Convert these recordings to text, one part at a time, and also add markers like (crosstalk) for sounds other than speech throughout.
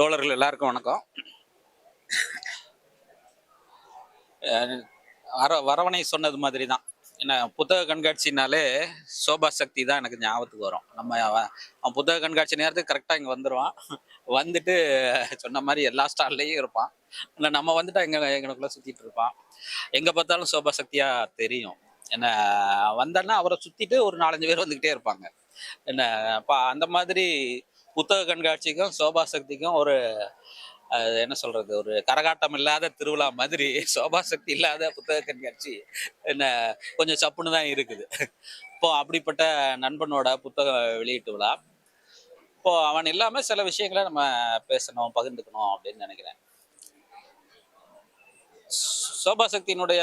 தோழர்கள் எல்லாருக்கும் வணக்கம். வர வரவணை சொன்னது மாதிரி தான் என்ன புத்தக கண்காட்சினாலே சோபா சக்தி தான் எனக்கு ஞாபகத்துக்கு வரும். நம்ம அவன் புத்தக கண்காட்சி நேரத்துக்கு கரெக்டாக இங்கே வந்துடுவான் வந்துட்டு சொன்ன மாதிரி எல்லா ஸ்டால்லையும் இருப்பான். இல்லை நம்ம வந்துட்டு எங்க எங்களுக்குள்ள சுற்றிட்டு இருப்பான். எங்கே பார்த்தாலும் சோபா சக்தியாக தெரியும். என்ன வந்தோன்னா அவரை சுற்றிட்டு ஒரு நாலஞ்சு பேர் வந்துக்கிட்டே இருப்பாங்க. என்ன அப்போ அந்த மாதிரி புத்தக கண்காட்சிக்கும் சோபா சக்திக்கும் ஒரு அது என்ன சொல்றது ஒரு கரகாட்டம் இல்லாத திருவிழா மாதிரி (laughs) சோபா சக்தி இல்லாத புத்தக கண்காட்சி என்ன கொஞ்சம் சப்புன்னு தான் இருக்குது. இப்போ அப்படிப்பட்ட நண்பனோட புத்தக வெளியீட்டு விழா இப்போ அவன் இல்லாம சில விஷயங்களை நம்ம பேசணும் பகிர்ந்துக்கணும் அப்படின்னு நினைக்கிறேன். சோபா சக்தியினுடைய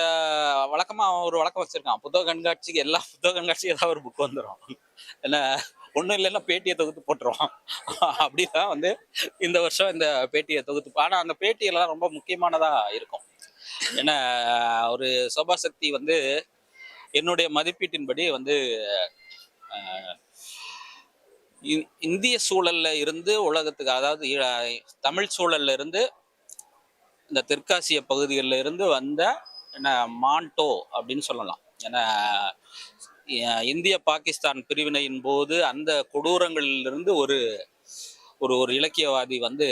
வழக்கமா அவன் ஒரு வழக்கம் வச்சிருக்கான். புத்தக கண்காட்சிக்கு எல்லா புத்தக கண்காட்சிக்கும் ஏதாவது ஒரு புக் வந்துடும் என்ன ஒன்றும் இல்லைன்னா பேட்டியை தொகுத்து போட்டுருவான். அப்படிதான் வந்து இந்த வருஷம் இந்த பேட்டியை தொகுத்து ஆனால் அந்த பேட்டியெல்லாம் ரொம்ப முக்கியமானதா இருக்கும். ஏன்னா ஒரு சோபா சக்தி வந்து என்னுடைய மதிப்பீட்டின்படி வந்து இந்திய சூழல்ல இருந்து உலகத்துக்கு அதாவது தமிழ் சூழல்ல இருந்து இந்த தெற்காசிய பகுதிகளில் இருந்து வந்த என்ன மாண்டோ அப்படின்னு சொல்லலாம். ஏன்னா இந்திய பாகிஸ்தான் பிரிவினையின் போது அந்த கொடூரங்களிலிருந்து ஒரு ஒரு ஒரு இலக்கியவாதி வந்து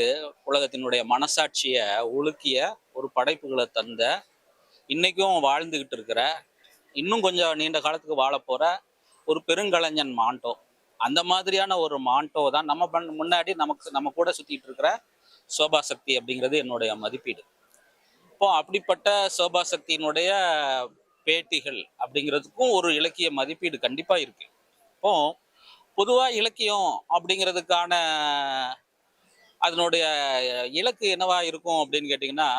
உலகத்தினுடைய மனசாட்சியை உலுக்கிய ஒரு படைப்புகளை தந்த. இன்னைக்கும் வாழ்ந்துக்கிட்டு இருக்கிற இன்னும் கொஞ்சம் நீண்ட காலத்துக்கு வாழ ஒரு பெருங்கலைஞன் மாண்டோ. அந்த மாதிரியான ஒரு மாண்டோ தான் நம்ம பண் முன்னாடி நமக்கு நம்ம கூட சுற்றிட்டு இருக்கிற சோபா சக்தி அப்படிங்கிறது என்னுடைய மதிப்பீடு. இப்போ அப்படிப்பட்ட சோபா சக்தியினுடைய பேட்டிகள் அப்படிங்கிறதுக்கும் ஒரு இலக்கிய மதிப்பீடு கண்டிப்பா இருக்கு. இப்போ பொதுவா இலக்கியம் அப்படிங்கிறதுக்கான அதனுடைய இலக்கு என்னவா இருக்கும் அப்படின்னு கேட்டிங்கன்னா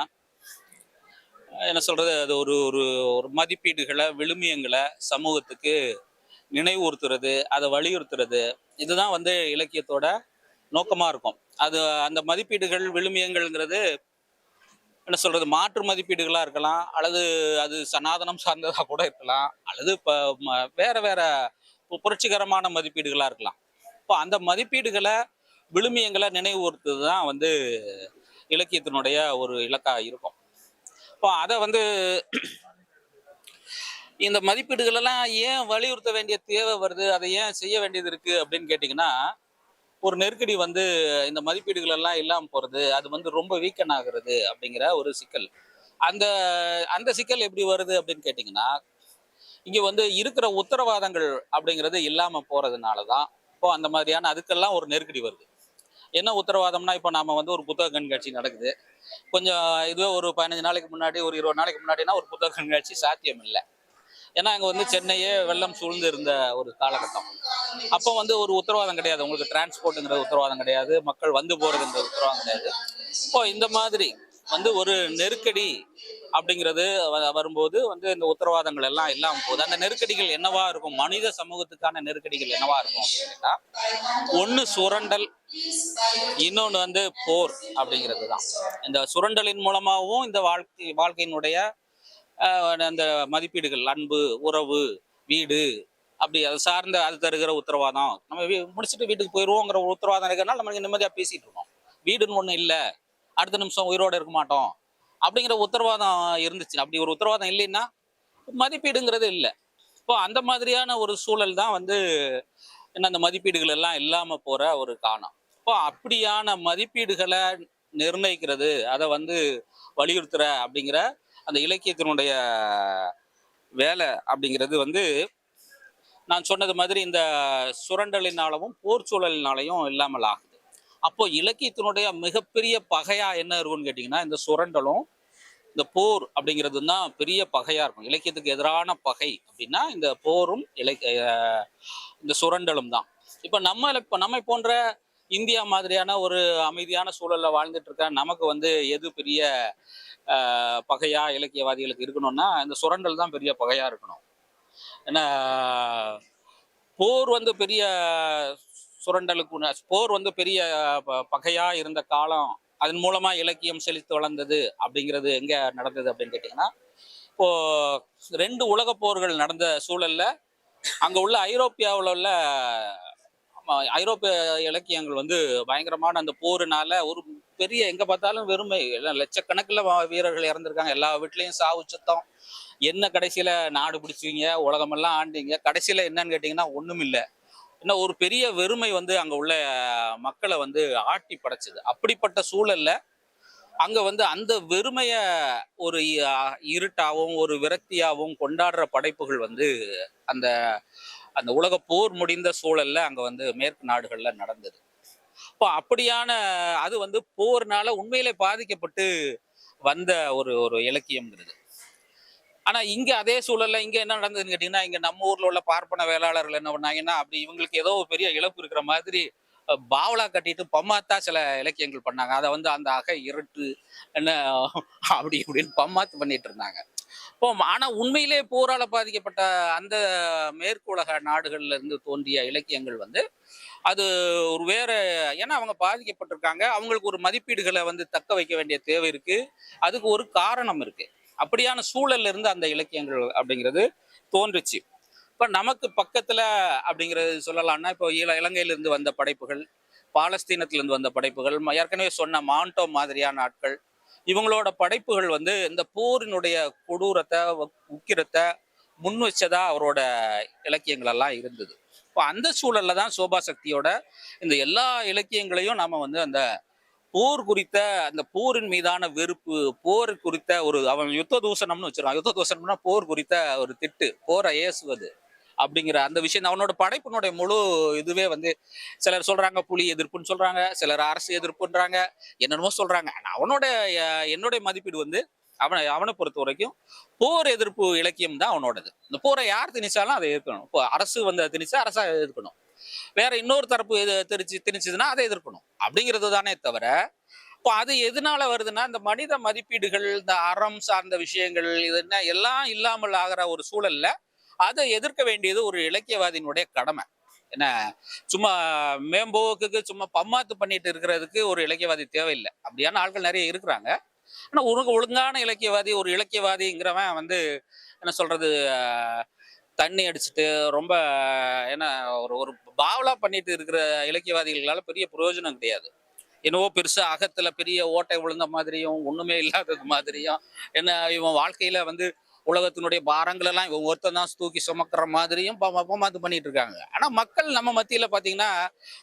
என்ன சொல்றது அது ஒரு ஒரு ஒரு மதிப்பீடுகளை விழுமியங்களை சமூகத்துக்கு நினைவுறுத்துறது அதை வலியுறுத்துறது இதுதான் வந்து இலக்கியத்தோட நோக்கமா இருக்கும். அது அந்த மதிப்பீடுகள் விழுமியங்கள்ங்கிறது என்ன சொல்றது மாற்று மதிப்பீடுகளா இருக்கலாம் அல்லது அது சனாதனம் சார்ந்ததா கூட இருக்கலாம் அல்லது இப்போ வேற வேற புரட்சிகரமான மதிப்பீடுகளா இருக்கலாம். இப்போ அந்த மதிப்பீடுகளை விழுமியங்களை நினைவுறுத்துறது தான் வந்து இலக்கியத்தினுடைய ஒரு இலக்கா இருக்கும். இப்போ அதை வந்து இந்த மதிப்பீடுகளெல்லாம் ஏன் வலியுறுத்த வேண்டிய தேவை வருது அதை ஏன் செய்ய வேண்டியது இருக்குது அப்படின்னு கேட்டிங்கன்னா ஒரு நெருக்கடி வந்து இந்த மதிப்பீடுகள் எல்லாம் இல்லாமல் போகிறது அது வந்து ரொம்ப வீக்கன் ஆகுறது அப்படிங்கிற ஒரு சிக்கல். அந்த அந்த சிக்கல் எப்படி வருது அப்படின்னு கேட்டிங்கன்னா இங்கே வந்து இருக்கிற உத்தரவாதங்கள் அப்படிங்கிறது இல்லாமல் போகிறதுனால தான் இப்போ அந்த மாதிரியான அதுக்கெல்லாம் ஒரு நெருக்கடி வருது. என்ன உத்தரவாதம்னா இப்போ நாம் வந்து ஒரு புத்தக கண்காட்சி நடக்குது. கொஞ்சம் இதுவே ஒரு பதினஞ்சு நாளைக்கு முன்னாடி ஒரு இருபது நாளைக்கு முன்னாடினா ஒரு புத்தக கண்காட்சி சாத்தியம் இல்லை ஏன்னா அங்கே வந்து சென்னையே வெள்ளம் சூழ்ந்து இருந்த ஒரு காலகட்டம். அப்போ வந்து ஒரு உத்தரவாதம் கிடையாது. உங்களுக்கு டிரான்ஸ்போர்ட்டுங்கிற உத்தரவாதம் கிடையாது. மக்கள் வந்து போகிறதுங்கிற உத்தரவாதம் கிடையாது. இப்போ இந்த மாதிரி வந்து ஒரு நெருக்கடி அப்படிங்கிறது வ- வரும்போது வந்து இந்த உத்தரவாதங்கள் எல்லாம் இல்லாமல் போகுது. அந்த நெருக்கடிகள் என்னவா இருக்கும்? மனித சமூகத்துக்கான நெருக்கடிகள் என்னவா இருக்கும் அப்படின்னா ஒன்று சுரண்டல் இன்னொன்று வந்து போர் அப்படிங்கிறது தான். இந்த சுரண்டலின் மூலமாகவும் இந்த வாழ்க்கை வாழ்க்கையினுடைய அந்த மதிப்பீடுகள் அன்பு உறவு வீடு அப்படி அது சார்ந்த அது தருகிற உத்தரவாதம். நம்ம முடிச்சுட்டு வீட்டுக்கு போயிடுவோங்கிற ஒரு உத்தரவாதம் இருக்கிறனால நம்ம நிம்மதியாக பேசிகிட்டு இருக்கோம். வீடுன்னு ஒன்றும் இல்லை. அடுத்த நிமிஷம் உயிரோடு இருக்க மாட்டோம். அப்படிங்கிற உத்தரவாதம் இருந்துச்சு. அப்படி ஒரு உத்தரவாதம் இல்லைன்னா மதிப்பீடுங்கிறது இல்லை. இப்போ அந்த மாதிரியான ஒரு சூழல் தான் வந்து என்ன அந்த மதிப்பீடுகள் எல்லாம் இல்லாமல் போகிற ஒரு காரணம் இப்போ அப்படியான மதிப்பீடுகளை நிர்ணயிக்கிறது அதை வந்து வலியுறுத்துற அப்படிங்கிற அந்த இலக்கியத்தினுடைய வேலை அப்படிங்கிறது வந்து நான் சொன்னது மாதிரி இந்த சுரண்டலினாலவும் போர் சூழலினாலையும் இல்லாமல் ஆகுது. அப்போ இலக்கியத்தினுடைய மிகப்பெரிய பகையா என்ன இருக்கும்னு கேட்டிங்கன்னா இந்த சுரண்டலும் இந்த போர் அப்படிங்கிறது தான் பெரிய பகையா இருக்கும். இலக்கியத்துக்கு எதிரான பகை அப்படின்னா இந்த போரும் இலக்கிய இந்த சுரண்டலும் தான். இப்போ நம்ம இப்போ நம்மை போன்ற இந்தியா மாதிரியான ஒரு அமைதியான சூழல்ல வாழ்ந்துட்டு இருக்க நமக்கு வந்து எது பெரிய பகையா இலக்கியவாதிகளுக்கு இருக்கணும்னா இந்த சுரண்டல் தான் பெரிய பகையா இருக்கணும். ஏன்னா போர் வந்து பெரிய சுரண்டலுக்கு போர் வந்து பெரிய ப- பகையா இருந்த காலம் அதன் மூலமா இலக்கியம் செழித்து வளர்ந்தது அப்படிங்கிறது எங்க நடந்தது அப்படின்னு கேட்டிங்கன்னா இப்போ ரெண்டு உலகப் போர்கள் நடந்த சூழல்ல அங்க உள்ள ஐரோப்பியாவில் உள்ள ஐரோப்பிய இலக்கியங்கள் வந்து பயங்கரமான அந்த போருனால ஒரு பெரிய எங்க பார்த்தாலும் வெறுமை. எல்லாம் லட்சக்கணக்கில் வீரர்கள் இறந்திருக்காங்க. எல்லா வீட்லயும் சாவு சுத்தம். என்ன கடைசியில நாடு பிடிச்சிங்க உலகமெல்லாம் ஆண்டிங்க. கடைசியில என்னன்னு கேட்டீங்கன்னா ஒண்ணும் இல்லை. என்ன ஒரு பெரிய வெறுமை வந்து அங்க உள்ள மக்களை வந்து ஆட்டி படைச்சது. அப்படிப்பட்ட சூழல்ல அங்க வந்து அந்த வெறுமைய ஒரு இருட்டாகவும் ஒரு விரக்தியாகவும் கொண்டாடுற படைப்புகள் வந்து அந்த அந்த உலக போர் முடிந்த சூழல்ல அங்க வந்து மேற்கு நாடுகள்ல நடந்தது. இப்போ அப்படியான அது வந்து போர்னால உண்மையிலே பாதிக்கப்பட்டு வந்த ஒரு ஒரு இலக்கியம்ங்கிறது. ஆனா இங்க அதே சூழல்ல இங்க என்ன நடந்ததுன்னு கேட்டீங்கன்னா இங்க நம்ம ஊர்ல உள்ள பார்ப்பன வேளாளர்கள் என்ன பண்ணாங்கன்னா அப்படி இவங்களுக்கு ஏதோ ஒரு பெரிய இழப்பு இருக்கிற மாதிரி பாவலா கட்டிட்டு பம்மாத்தா சில இலக்கியங்கள் பண்ணாங்க. அதை வந்து அந்த அகை இருட்டு என்ன அப்படி இப்படின்னு பம்மாத்து பண்ணிட்டு இருந்தாங்க. இப்போ ஆனால் உண்மையிலே போரால் பாதிக்கப்பட்ட அந்த மேற்கு உலக நாடுகள்ல இருந்து தோன்றிய இலக்கியங்கள் வந்து அது ஒரு வேற ஏன்னா அவங்க பாதிக்கப்பட்டிருக்காங்க. அவங்களுக்கு ஒரு மதிப்பீடுகளை வந்து தக்க வைக்க வேண்டிய தேவை இருக்கு. அதுக்கு ஒரு காரணம் இருக்கு. அப்படியான சூழல்ல இருந்து அந்த இலக்கியங்கள் அப்படிங்கிறது தோன்றுச்சு. இப்போ நமக்கு பக்கத்துல அப்படிங்கிறது சொல்லலாம்னா இப்போ இல வந்த படைப்புகள் பாலஸ்தீனத்திலிருந்து வந்த படைப்புகள் ஏற்கனவே சொன்ன மாண்டோ மாதிரியான ஆட்கள் இவங்களோட படைப்புகள் வந்து இந்த போரினுடைய கொடூரத்தை உக்கிரத்தை முன் வச்சதா அவரோட இலக்கியங்கள் எல்லாம் இருந்தது. இப்போ அந்த சூழல்ல தான் சோபா சக்தியோட இந்த எல்லா இலக்கியங்களையும் நாம வந்து அந்த போர் குறித்த அந்த போரின் மீதான வெறுப்பு போர் குறித்த ஒரு அவன் யுத்த தூசணம்னு வச்சிருக்கான். யுத்த தூசணம்னா போர் குறித்த ஒரு திட்டு போரை ஏசுவது. அப்படிங்கிற அந்த விஷயம். அவனோட படைப்பினுடைய முழு இதுவே வந்து சிலர் சொல்றாங்க புலி எதிர்ப்புன்னு சொல்றாங்க சிலர் அரசு எதிர்ப்புன்றாங்க என்னென்னமோ சொல்றாங்க. அவனோட என்னுடைய மதிப்பீடு வந்து அவனை அவனை பொறுத்த வரைக்கும் போர் எதிர்ப்பு இலக்கியம் தான் அவனோடது. இந்த போரை யார் திணிச்சாலும் அதை எதிர்க்கணும். இப்போ அரசு வந்து திணிச்சா அரசா எதிர்க்கணும். வேற இன்னொரு தரப்பு எது திணிச்சு திணிச்சதுன்னா அதை எதிர்க்கணும். அப்படிங்கிறது தானே தவிர இப்போ அது எதனால வருதுன்னா இந்த மனித மதிப்பீடுகள் இந்த அறம் சார்ந்த விஷயங்கள் இது என்ன எல்லாம் இல்லாமல் ஆகிற ஒரு சூழல்ல அதை எதிர்க்க வேண்டியது ஒரு இலக்கியவாதியினுடைய கடமை. என்ன சும்மா மேம்போக்குக்கு சும்மா பம்மாத்து பண்ணிட்டு இருக்கிறதுக்கு ஒரு இலக்கியவாதி தேவையில்லை. அப்படியான ஆட்கள் நிறைய இருக்கிறாங்க. ஆனால் உனக்கு ஒழுங்கான இலக்கியவாதி ஒரு இலக்கியவாதிங்கிறவன் வந்து என்ன சொல்றது தண்ணி அடிச்சுட்டு ரொம்ப என்ன ஒரு ஒரு பாவலா பண்ணிட்டு இருக்கிற இலக்கியவாதிகளால பெரிய பிரயோஜனம் கிடையாது. என்னவோ பெருசா அகத்துல பெரிய ஓட்டை விழுந்த மாதிரியும் ஒண்ணுமே இல்லாதது மாதிரியும் என்ன இவன் வாழ்க்கையில வந்து உலகத்தினுடைய பாரங்கள் எல்லாம் இவன் ஒருத்தன் தான் தூக்கி சுமக்கிற மாதிரியும் பமாத்து பண்ணிட்டு இருக்காங்க ஆனா மக்கள் நம்ம மத்தியில பாத்தீங்கன்னா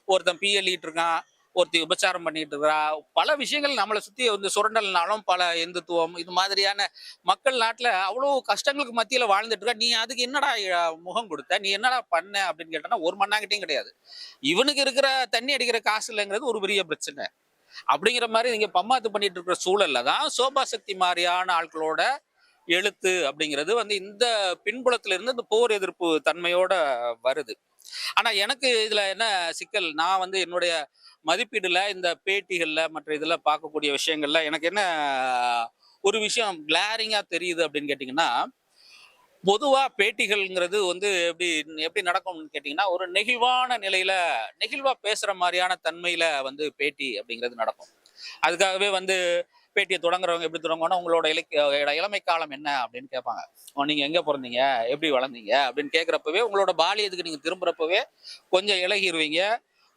ஒருத்தன் பிஎல்இட்டு இருக்கான் ஒருத்தி உபச்சாரம் பண்ணிட்டு இருக்கிறா பல விஷயங்கள் நம்மளை சுத்தி வந்து சுரண்டல்னாலும் பல இந்துத்துவம் இது மாதிரியான மக்கள் நாட்டுல அவ்வளவு கஷ்டங்களுக்கு மத்தியில வாழ்ந்துட்டு இருக்கா. நீ அதுக்கு என்னடா முகம் கொடுத்த? நீ என்னடா பண்ண? அப்படின்னு கேட்டனா ஒரு மண்ணாங்கிட்டையும் கிடையாது. இவனுக்கு இருக்கிற தண்ணி அடிக்கிற காசு இல்லைங்கிறது ஒரு பெரிய பிரச்சனை. அப்படிங்கிற மாதிரி நீங்க பம்மாத்து பண்ணிட்டு இருக்கிற சூழல்ல தான் சோபா சக்தி மாதிரியான ஆட்களோட எழுத்து அப்படிங்கிறது வந்து இந்த பின்புலத்துல இருந்து இந்த போர் எதிர்ப்பு தன்மையோட வருது. ஆனா எனக்கு இதுல என்ன சிக்கல்? நான் வந்து என்னுடைய மதிப்பீடுல இந்த பேட்டிகள்ல மற்ற இதுல பார்க்கக்கூடிய விஷயங்கள்ல எனக்கு என்ன ஒரு விஷயம் கிளாரிங்கா தெரியுது அப்படின்னு கேட்டிங்கன்னா பொதுவா பேட்டிகள்ங்கிறது வந்து எப்படி எப்படி நடக்கும்னு கேட்டிங்கன்னா ஒரு நெகிழ்வான நிலையில நெகிழ்வா பேசுற மாதிரியான தன்மையில வந்து பேட்டி அப்படிங்கிறது நடக்கும். அதுக்காகவே வந்து பேட்டியை தொடங்குறவங்க எப்படி தொடங்குவாங்கன்னா உங்களோட இலக்கிய இளமை காலம் என்ன அப்படின்னு கேட்பாங்க. நீங்கள் நீங்க எங்க பிறந்தீங்க? எப்படி வளர்ந்தீங்க? அப்படின்னு கேட்குறப்பவே உங்களோட பாலியத்துக்கு நீங்க திரும்புறப்பவே கொஞ்சம் இலகிடுவீங்க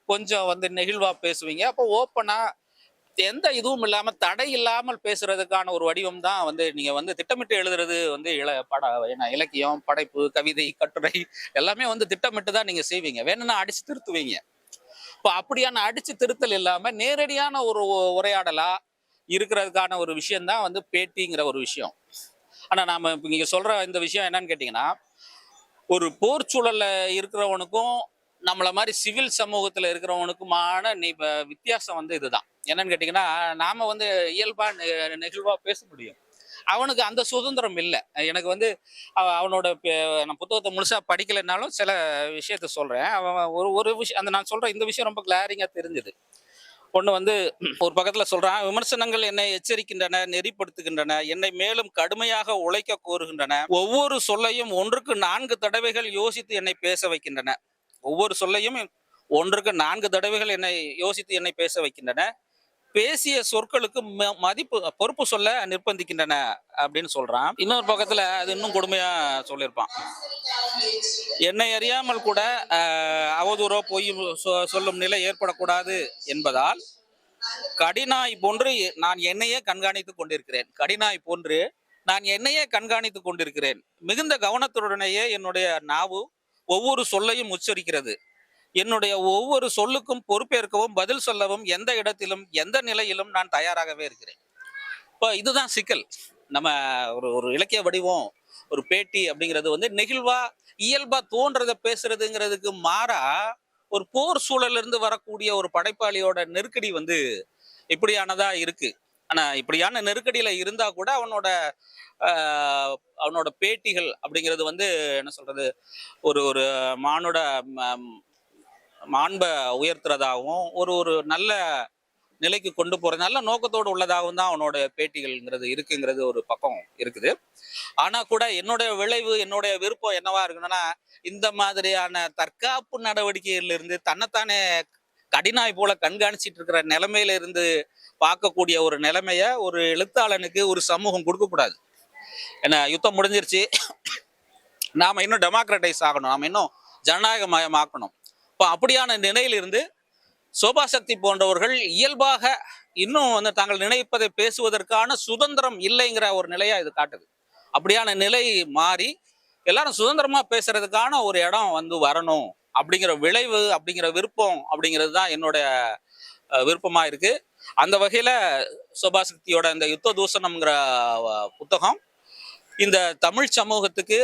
கொஞ்சம் வந்து நெகிழ்வா பேசுவீங்க. அப்போ ஓப்பனா எந்த இதுவும் இல்லாம தடை இல்லாமல் பேசுறதுக்கான ஒரு வடிவம் தான் வந்து நீங்க வந்து திட்டமிட்டு எழுதுறது வந்து இள பட என்ன இலக்கியம் படைப்பு கவிதை கட்டுரை எல்லாமே வந்து திட்டமிட்டு தான் நீங்க செய்வீங்க. வேணும்னா அடிச்சு திருத்துவீங்க. இப்போ அப்படியான அடிச்சு திருத்தல் இல்லாம நேரடியான ஒரு உரையாடலாக உரையாடலா இருக்கிறதுக்கான ஒரு விஷயம் தான் வந்து பேட்டிங்கிற ஒரு விஷயம். ஆனா நாம இப்ப நீங்க சொல்ற இந்த விஷயம் என்னன்னு கேட்டிங்கன்னா ஒரு போர் சூழலில் இருக்கிறவனுக்கும் நம்மள மாதிரி சிவில் சமூகத்துல இருக்கிறவனுக்குமான வித்தியாசம் வந்து இதுதான். என்னன்னு கேட்டீங்கன்னா நாம வந்து இயல்பா நெ- நெகிழ்வா பேச முடியும். அவனுக்கு அந்த சுதந்திரம் இல்லை. எனக்கு வந்து அவனோட நான் புத்தகத்தை முழுசா படிக்கலைன்னாலும் சில விஷயத்த சொல்றேன். அவன் ஒரு ஒரு விஷயம் அந்த நான் சொல்ற இந்த விஷயம் ரொம்ப கிளாரிங்காக தெரிஞ்சுது. ஒன்று வந்து ஒரு பக்கத்தில் சொல்றான் விமர்சனங்கள் என்னை எச்சரிக்கின்றன நெறிப்படுத்துகின்றன என்னை மேலும் கடுமையாக உழைக்க கோருகின்றன. ஒவ்வொரு சொல்லையும் ஒன்றுக்கு நான்கு தடவைகள் யோசித்து என்னை பேச வைக்கின்றன. ஒவ்வொரு சொல்லையும் ஒன்றுக்கு நான்கு தடவைகள் என்னை யோசித்து என்னை பேச வைக்கின்றன. பேசிய சொற்களுக்கு ம- மதிப்பு பொறுப்பு சொல்ல நிர்பந்திக்கின்றன அப்படின்னு சொல்றான். இன்னொரு பக்கத்துல அது இன்னும் கொடுமையா சொல்லியிருப்பான். என்னை அறியாமல் கூட அவதூறோ பொய் சொ- சொல்லும் நிலை ஏற்படக்கூடாது என்பதால் கடினாய் போன்று நான் என்னையே கண்காணித்துக் கொண்டிருக்கிறேன். கடினாய் போன்று நான் என்னையே கண்காணித்துக் கொண்டிருக்கிறேன். மிகுந்த கவனத்துடனேயே என்னுடைய நாவு ஒவ்வொரு சொல்லையும் உச்சரிக்கிறது. என்னுடைய ஒவ்வொரு சொல்லுக்கும் பொறுப்பேற்கவும் பதில் சொல்லவும் எந்த இடத்திலும் எந்த நிலையிலும் நான் தயாராகவே இருக்கிறேன். இப்போ இதுதான் சிக்கல். நம்ம ஒரு ஒரு இலக்கிய வடிவம் ஒரு பேட்டி அப்படிங்கிறது வந்து நெகிழ்வா இயல்பா தோன்றதை பேசுறதுங்கிறதுக்கு மாறா ஒரு போர் சூழல்ல இருந்து வரக்கூடிய ஒரு படைப்பாளியோட நெருக்கடி வந்து இப்படியானதா இருக்கு. ஆனா இப்படியான நெருக்கடியில இருந்தா கூட அவனோட அவனோட பேட்டிகள் அப்படிங்கிறது வந்து என்ன சொல்றது ஒரு ஒரு மானோட ம- மாண்பை உயர்த்துறதாகவும் ஒரு ஒரு நல்ல நிலைக்கு கொண்டு போகிற நல்ல நோக்கத்தோடு உள்ளதாகவும் தான் அவனோட பேட்டிகள்ங்கிறது இருக்குங்கிறது ஒரு பக்கம் இருக்குது. ஆனா கூட என்னுடைய விளைவு என்னுடைய விருப்பம் என்னவா இருக்குன்னா இந்த மாதிரியான தற்காப்பு நடவடிக்கைகள்ல இருந்து தன்னைத்தானே கடினாய் போல கண்காணிச்சிட்டு இருக்கிற நிலைமையில இருந்து பார்க்கக்கூடிய ஒரு நிலைமைய ஒரு எழுத்தாளனுக்கு ஒரு சமூகம் கொடுக்கக்கூடாது. ஏன்னா யுத்தம் முடிஞ்சிருச்சு. நாம் இன்னும் டெமோக்ரட்டைஸ் ஆகணும். நாம் இன்னும் ஜனநாயகமயமாக்கணும். இப்போ அப்படியான நிலையிலிருந்து சோபா சக்தி போன்றவர்கள் இயல்பாக இன்னும் வந்து தாங்கள் நினைப்பதை பேசுவதற்கான சுதந்திரம் இல்லைங்கிற ஒரு நிலையா இது காட்டுது. அப்படியான நிலை மாறி எல்லாரும் சுதந்திரமா பேசுறதுக்கான ஒரு இடம் வந்து வரணும் அப்படிங்கிற விளைவு அப்படிங்கிற விருப்பம் அப்படிங்கிறது தான் என்னோட விருப்பமா இருக்கு. அந்த வகையில சோபா சக்தியோட இந்த யுத்த தூசணம்ங்கிற புத்தகம் இந்த தமிழ் சமூகத்துக்கு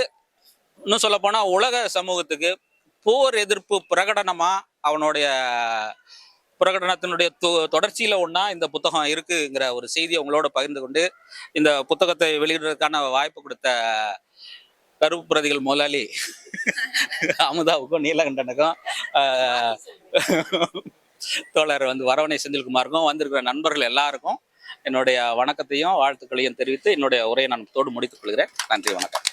இன்னும் சொல்ல போனா உலக சமூகத்துக்கு போர் எதிர்ப்பு பிரகடனமா அவனுடைய பிரகடனத்தினுடைய தொ- தொடர்ச்சியில ஒண்ணா இந்த புத்தகம் இருக்குங்கிற ஒரு செய்தியை உங்களோட பகிர்ந்து கொண்டு இந்த புத்தகத்தை வெளியிடுறதுக்கான வாய்ப்பு கொடுத்த கருப்பு பிரதிகள் முதலாளி (laughs) அமுதாவுக்கும் நீலகண்டனுக்கும் (laughs) தோழர் வந்து வரவணை செந்தில்குமாருக்கும் வந்திருக்கிற நண்பர்கள் எல்லாருக்கும் என்னுடைய வணக்கத்தையும் வாழ்த்துக்களையும் தெரிவித்து என்னுடைய உரையை நான் தோடு முடித்துக் கொள்கிறேன். நன்றி வணக்கம்.